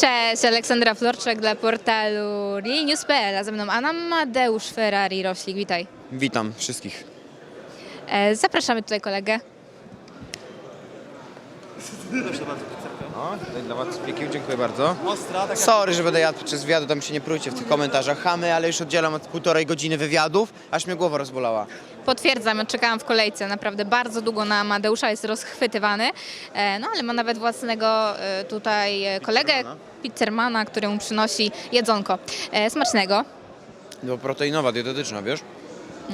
Cześć, Aleksandra Florczak dla portalu realnews.pl, a ze mną Anna Madeusz Ferrari Roślik, witaj. Witam wszystkich. E, zapraszamy tutaj kolegę. O, tutaj dla Was piekił, dziękuję bardzo. Sorry, że będę jadł przez wywiadu, tam się nie prójcie w tych komentarzach. Chamy, ale już oddzielam od półtorej godziny wywiadów, aż mnie głowa rozbolała. Potwierdzam, czekałam w kolejce naprawdę bardzo długo na Amadeusza, jest rozchwytywany, e, no ale ma nawet własnego e, tutaj e, kolegę, pizzermana, który mu przynosi jedzonko. E, smacznego. Bo proteinowa, dietetyczna, wiesz?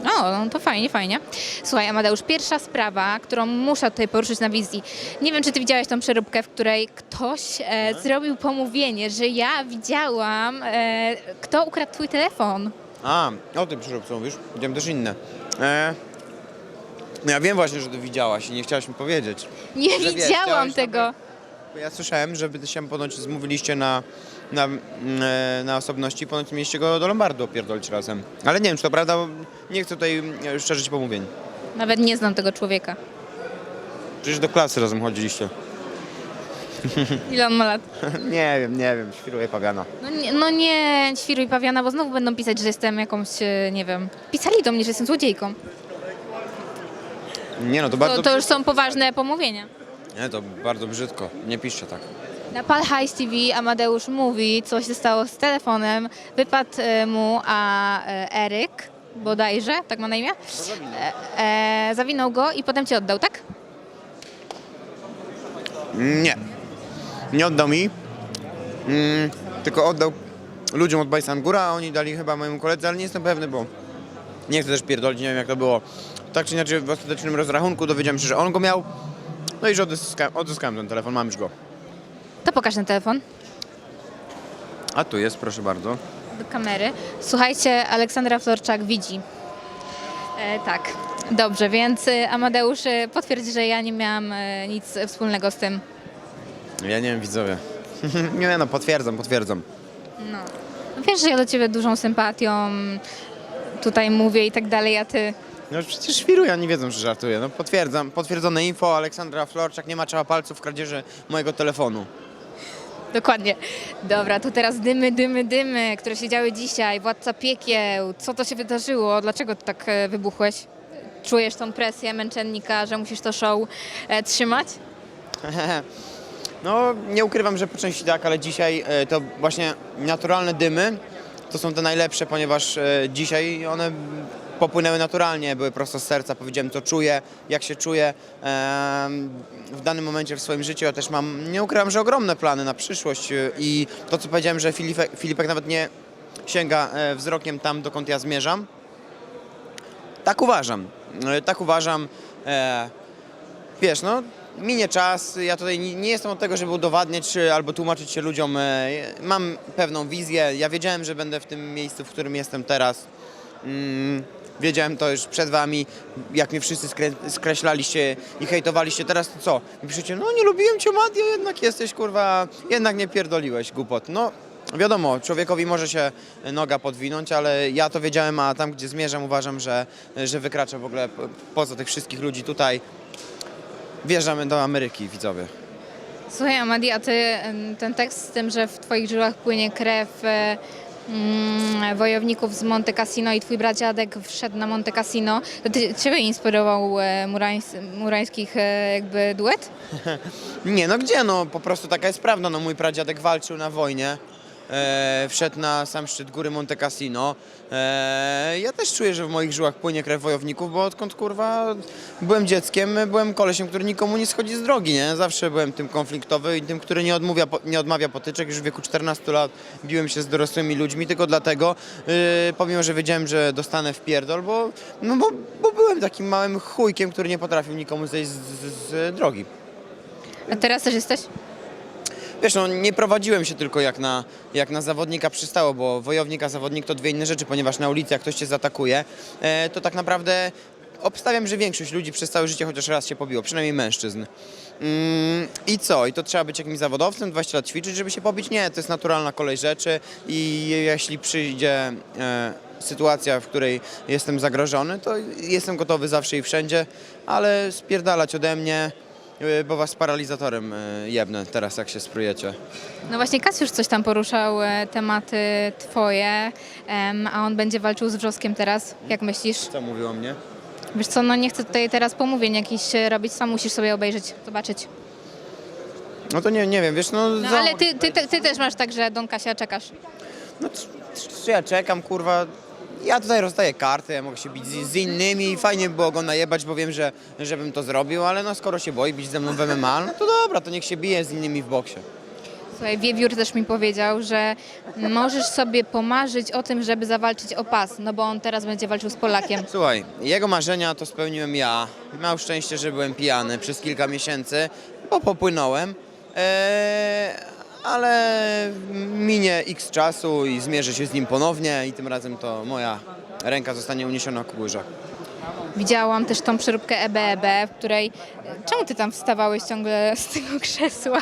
O, no to fajnie, fajnie. Słuchaj, Amadeusz, pierwsza sprawa, którą muszę tutaj poruszyć na wizji. Nie wiem, czy ty widziałeś tą przeróbkę, w której ktoś e, zrobił pomówienie, że ja widziałam, e, kto ukradł twój telefon. A, o tym przyróbce mówisz. Widziałem też inne. E, no ja wiem właśnie, że to widziałaś i nie chciałaś mi powiedzieć. Nie Że wiesz, widziałam chciałaś tego. Bo Ja słyszałem, że wy się ponoć zmówiliście na, na, mm, e, na osobności, ponoć mieliście go do Lombardu opierdolić razem. Ale nie wiem, czy to prawda, bo nie chcę tutaj e, szczerzyć pomówień. Nawet nie znam tego człowieka. Przecież do klasy razem chodziliście. Ile on ma lat? nie wiem, nie wiem, świruję pawiana. No nie, no nie świruj pawiana, bo znowu będą pisać, że jestem jakąś, e, nie wiem, pisali do mnie, że jestem złodziejką. Nie no, to bardzo To, to już są poważne pomówienia. Nie, to bardzo brzydko. Nie piszcie tak. Na Pal High TV Amadeusz mówi, co się stało z telefonem. Wypadł e, mu, a e, Eryk, bodajże, tak ma na imię, e, e, zawinął go i potem cię oddał, tak? Nie. Nie oddał mi. Mm, tylko oddał ludziom od Bajsangura, a oni dali chyba mojemu koledze, ale nie jestem pewny, bo nie chcę też pierdolić, nie wiem jak to było. Tak czy inaczej w ostatecznym rozrachunku dowiedziałem się, że on go miał. No i że odzyskałem ten telefon, mam już go. To pokaż ten telefon A tu jest, proszę bardzo. do kamery. Słuchajcie, Aleksandra Florczak widzi. E, tak, dobrze, więc e, Amadeusz e, potwierdzi, że ja nie miałam e, nic wspólnego z tym. Ja nie wiem, widzowie. nie no, potwierdzam, potwierdzam. No. No Wiesz, że ja do ciebie dużą sympatią tutaj mówię i tak dalej, a ty... No przecież świruję, oni wiedzą, że żartuję. No potwierdzam, potwierdzone info, Aleksandra Florczak nie maczała palców w kradzieży mojego telefonu. Dokładnie. Dobra, to teraz dymy, dymy, dymy, które się działy dzisiaj. Władca piekieł. Co to się wydarzyło? Dlaczego ty tak e, wybuchłeś? Czujesz tą presję męczennika, że musisz to show e, trzymać? No, nie ukrywam, że po części tak, ale dzisiaj e, to właśnie naturalne dymy to są te najlepsze, ponieważ e, dzisiaj one popłynęły naturalnie, były prosto z serca, powiedziałem co czuję, jak się czuję w danym momencie w swoim życiu. Ja też mam, nie ukrywam, że ogromne plany na przyszłość e, i to co powiedziałem, że Filipek, Filipek nawet nie sięga e, wzrokiem tam, dokąd ja zmierzam. Tak uważam, E, tak uważam. E, Wiesz, no, minie czas. Ja tutaj nie, jestem od tego, żeby udowadniać czy, albo tłumaczyć się ludziom. E, Mam pewną wizję. Ja wiedziałem, że będę w tym miejscu, w którym jestem teraz. Wiedziałem to już przed wami, jak mnie wszyscy skrę, skreślaliście i hejtowaliście. Teraz to co? I piszecie, no nie lubiłem cię, Madio, jednak jesteś, kurwa, jednak nie pierdoliłeś głupot. No, wiadomo, człowiekowi może się noga podwinąć, ale ja to wiedziałem, a tam, gdzie zmierzam, uważam, że, że wykraczę w ogóle po- poza tych wszystkich ludzi tutaj. Wjeżdżamy do Ameryki, widzowie. Słuchaj, Amadi, a ty ten tekst z tym, że w twoich żyłach płynie krew e, mm, wojowników z Monte Cassino i twój braciadek wszedł na Monte Cassino, to ty, ciebie inspirował e, murańs, murańskich e, jakby duet? Nie, no gdzie, no po prostu taka jest prawda. No mój pradziadek walczył na wojnie. E, wszedł na sam szczyt góry Monte Cassino. E, ja też czuję, że w moich żyłach płynie krew wojowników, bo odkąd kurwa byłem dzieckiem, byłem kolesiem, który nikomu nie schodzi z drogi, nie? Zawsze byłem tym konfliktowy i tym, który nie, odmawia, nie odmawia potyczek. Już w wieku 14 lat biłem się z dorosłymi ludźmi, tylko dlatego, yy, pomimo, że wiedziałem, że dostanę w pierdol, bo, no bo, bo byłem takim małym chujkiem, który nie potrafił nikomu zejść z, z, z drogi. A teraz też jesteś? Wiesz, no nie prowadziłem się tylko jak na, jak na zawodnika przystało, bo wojownik a zawodnik to dwie inne rzeczy, ponieważ na ulicy jak ktoś cię zaatakuje, e, to tak naprawdę obstawiam, że większość ludzi przez całe życie chociaż raz się pobiło, przynajmniej mężczyzn. Mm, I co? I to trzeba być jakimś zawodowcem, 20 lat ćwiczyć, żeby się pobić? Nie, to jest naturalna kolej rzeczy i jeśli przyjdzie e, sytuacja, w której jestem zagrożony, to jestem gotowy zawsze i wszędzie, ale spierdalać ode mnie bo was paralizatorem e, jebnę teraz, jak się sprujecie. No właśnie Kasiusz coś tam poruszał, e, tematy twoje, em, a on będzie walczył z Wrzoskiem teraz. Jak myślisz? Co mówił o mnie? Wiesz co, no nie chcę tutaj teraz pomówień jakichś e, robić, sam musisz sobie obejrzeć, zobaczyć. No to nie, nie wiem, wiesz, no... No za- ale ty, ty, ty, ty też masz tak, że Don Kasia czekasz. No c- c- ja czekam, kurwa. Ja tutaj rozdaję karty, ja mogę się bić z, z innymi. Fajnie by było go najebać, bo wiem, że żebym to zrobił, ale no skoro się boi bić ze mną w MMA, no to dobra, to niech się bije z innymi w boksie. Słuchaj, Wiewiór też mi powiedział, że możesz sobie pomarzyć o tym, żeby zawalczyć o pas, no bo on teraz będzie walczył z Polakiem. Słuchaj, jego marzenia to spełniłem ja. Miał szczęście, że byłem pijany przez kilka miesięcy, bo popłynąłem. Eee, ale minie x czasu i zmierzę się z nim ponownie i tym razem to moja ręka zostanie uniesiona ku górze. Widziałam też tą przeróbkę E EBEB, w której... Czemu ty tam wstawałeś ciągle z tego krzesła?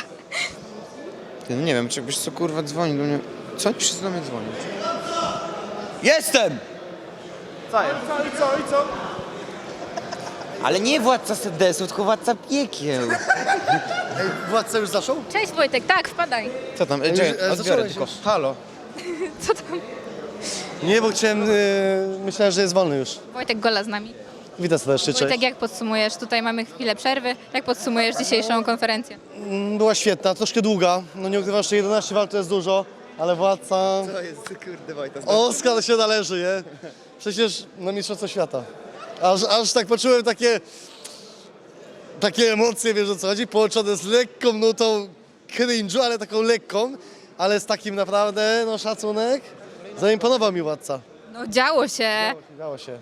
Ty, no nie wiem, czy wiesz co kurwa dzwoni do mnie. Co oni wszyscy do mnie dzwonią? Jestem! Co jest? Co i co i co? Ale nie władca sedesu, tylko władca piekieł. Ej, władca już zaczął? Cześć Wojtek, tak, wpadaj. Co tam? już- Czekaj, e, odbiorę zacząłeś tylko. już. Halo. Co tam? Nie, bo chciałem, y, myślałem, że jest wolny już. Wojtek Gola z nami. Witam serdecznie, cześć. Wojtek, jak podsumujesz? Tutaj mamy chwilę przerwy. Jak podsumujesz dzisiejszą konferencję? Mm, Była świetna, troszkę długa. No nie ukrywam, że 11 walk to jest dużo, ale władca... To jest kurde Wojta. Oskar się należy, nie? Przecież na Mistrzostwo Świata. Aż, aż tak poczułem takie... Takie emocje, wiesz o co chodzi? Połączone z lekką nutą cringe'u, ale taką lekką, ale z takim naprawdę, no szacunek. Zaimponował mi władca. No działo się. Udało się.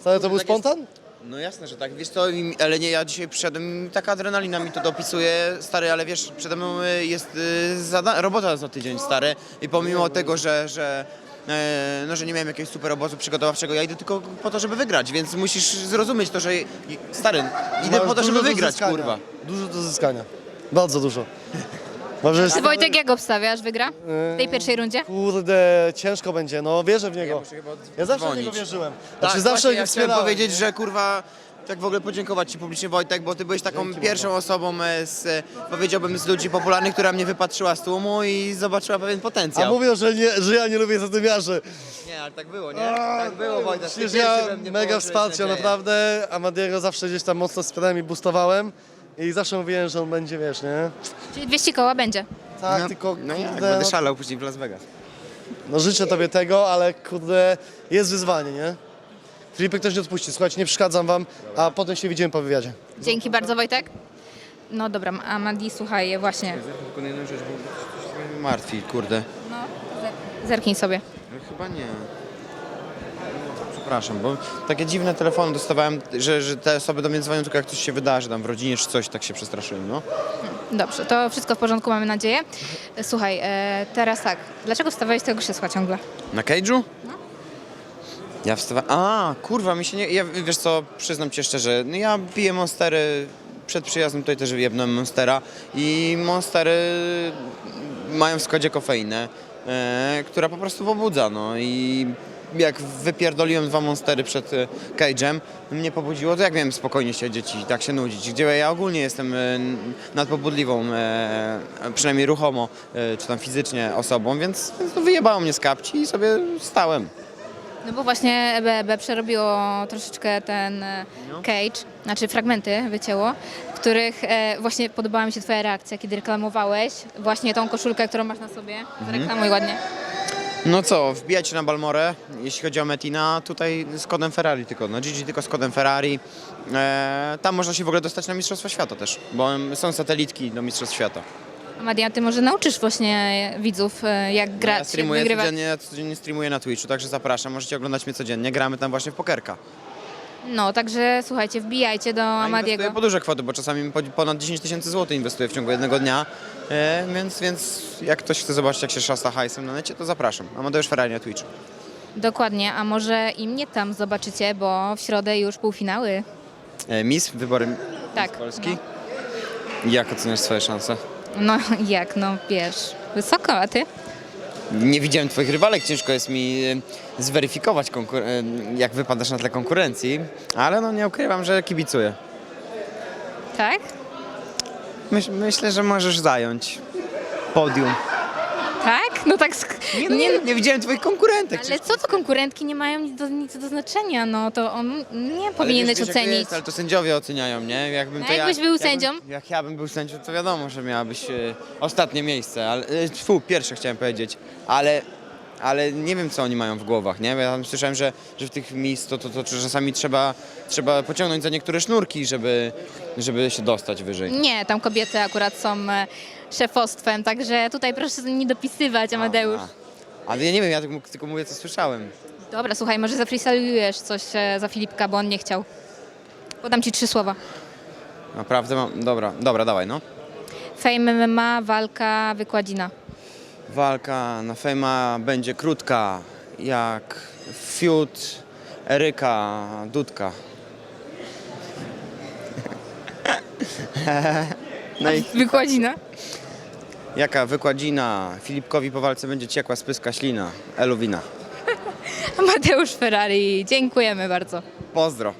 Stary, to był tak jest. spontan? No jasne, że tak. Wiesz co, im- ale nie, ja dzisiaj przyszedłem i taka adrenalina mi to dopisuje, stary, ale wiesz, przede mną y, jest y, zada- robota za tydzień, stary. I pomimo tego, że, że, no, że nie miałem jakiegoś super obozu przygotowawczego, ja idę tylko po to, żeby wygrać, więc musisz zrozumieć to, że stary, idę Masz po to, żeby do wygrać, zyskania. kurwa. Dużo do zyskania. Bardzo dużo. Może Czy Wojtek jak obstawiasz? Wygra w tej pierwszej rundzie? Kurde, ciężko będzie, no wierzę w niego. muszę chyba Ja zawsze w dzwonić. niego wierzyłem. Tak, Znaczy zawsze właśnie, go ja chciałem wspierałem. powiedzieć, że kurwa, tak w ogóle podziękować Ci publicznie Wojtek, bo Ty byłeś taką pierwszą osobą e, z, e, powiedziałbym, z ludzi popularnych, która mnie wypatrzyła z tłumu i zobaczyła pewien A potencjał. mówią, że, nie, że ja nie lubię zadymiarzy. Nie, ale tak było, nie? Tak było, Wojtek. Ty Przecież pierwszy ja we mnie mega położyłeś nadzieję. naprawdę. Amadiego zawsze gdzieś tam mocno wspierałem i boostowałem. I zawsze mówiłem, że on będzie, wiesz, nie? Czyli 200 koła będzie. Tak, No, tylko no jak, kurde, będę no, szalał później w Las Vegas. no życzę tobie tego, ale kurde, jest wyzwanie, nie? Filipek też nie odpuści. Słuchajcie, nie przeszkadzam wam, a potem się widzimy po wywiadzie. Dzięki bardzo Wojtek. No dobra, Amadi, słuchaj, właśnie. Tylko jedną rzecz, bo coś mnie martwi, kurde. No, zerknij sobie. No, chyba nie. Przepraszam, bo takie dziwne telefony dostawałem, że, że te osoby do mnie dzwonią tylko jak coś się wydarzy tam w rodzinie czy coś, tak się przestraszyłem, no. Dobrze, to wszystko w porządku, mamy nadzieję. Słuchaj, e, teraz tak, dlaczego wstawałeś tego krzesła ciągle? Na cage'u? Ja wstawałem. A, kurwa, mi się nie. Ja, wiesz co, przyznam ci szczerze, no ja piję monstery. Przed przyjazdem tutaj też jebnąłem monstera i monstery mają w składzie kofeinę, e, która po prostu pobudza, no i jak wypierdoliłem dwa monstery przed e, cage'em, mnie pobudziło, to jak miałem spokojnie siedzieć i tak się nudzić, gdzie ja ogólnie jestem e, nadpobudliwą, e, przynajmniej ruchomo, e, czy tam fizycznie osobą, więc, więc wyjebało mnie z kapci i sobie stałem. No bo właśnie EBEB przerobiło troszeczkę ten e, cage, znaczy fragmenty wycięło, w których e, właśnie podobała mi się twoja reakcja, kiedy reklamowałeś właśnie tą koszulkę, którą masz na sobie. Reklamuj ładnie. No co, wbijajcie na Balmorę, jeśli chodzi o Metina, tutaj z kodem Ferrari tylko, no GG tylko z kodem Ferrari. E, tam można się w ogóle dostać na Mistrzostwa Świata też, bo są satelitki do Mistrzostw Świata. Amadia, ty może nauczysz właśnie widzów, e, jak ja grać, jak streamuję wygrywać. codziennie, ja codziennie streamuję na Twitchu, także zapraszam, możecie oglądać mnie codziennie, gramy tam właśnie w pokerka. No, także słuchajcie, wbijajcie do A Amadiego. inwestuję po duże kwoty, bo czasami po- ponad 10 tysięcy złotych inwestuję w ciągu jednego dnia, e, więc, więc jak ktoś chce zobaczyć jak się szasta hajsem na necie, to zapraszam. Amadeusz Ferrari na Twitchu. Dokładnie, a może i mnie tam zobaczycie, bo w środę już półfinały. E, Miss, wybory Tak. Miss Polski. Jak oceniasz swoje szanse? No jak, no wiesz, wysoko, a ty? Nie widziałem twoich rywalek, ciężko jest mi e, zweryfikować, konkur- e, jak wypadasz na tle konkurencji, ale no nie ukrywam, że kibicuję. Tak? Myśl, myślę, że możesz zająć podium. No tak. sk- Nie, no, nie, nie widziałem twoich konkurentek. Ale co to konkurentki nie mają nic do, nic do znaczenia, no to on nie Ale powinieneś wiesz, wiesz, jak to ocenić. Jest, ale to sędziowie oceniają, nie? Jakbym to jakbyś ja, był jakbym- sędzią? Jak ja bym był sędzią, to wiadomo, że miałabyś e, ostatnie miejsce, ale e, fu, pierwsze chciałem powiedzieć, ale, ale nie wiem, co oni mają w głowach, nie? Bo ja tam słyszałem, że, że w tych miejsc to, to, to czasami trzeba, trzeba pociągnąć za niektóre sznurki, żeby, żeby się dostać wyżej. Nie, tam kobiety akurat są e, szefostwem, także tutaj proszę nie dopisywać, Amadeusz. Ale ja nie wiem, ja tylko, tylko mówię, co słyszałem. Dobra, słuchaj, może zafreestylujesz coś e, za Filipka, bo on nie chciał. Podam ci trzy słowa. Naprawdę mam... Dobra, dobra, dawaj, no. Fame MMA, walka, wykładzina. Walka na Fejma będzie krótka, jak fiut Eryka Dudka. No i Wykładzina? jaka wykładzina? Filipkowi po walce będzie ciekła z pyska ślina. Eluwina. Mateusz Ferrari, dziękujemy bardzo. Pozdro.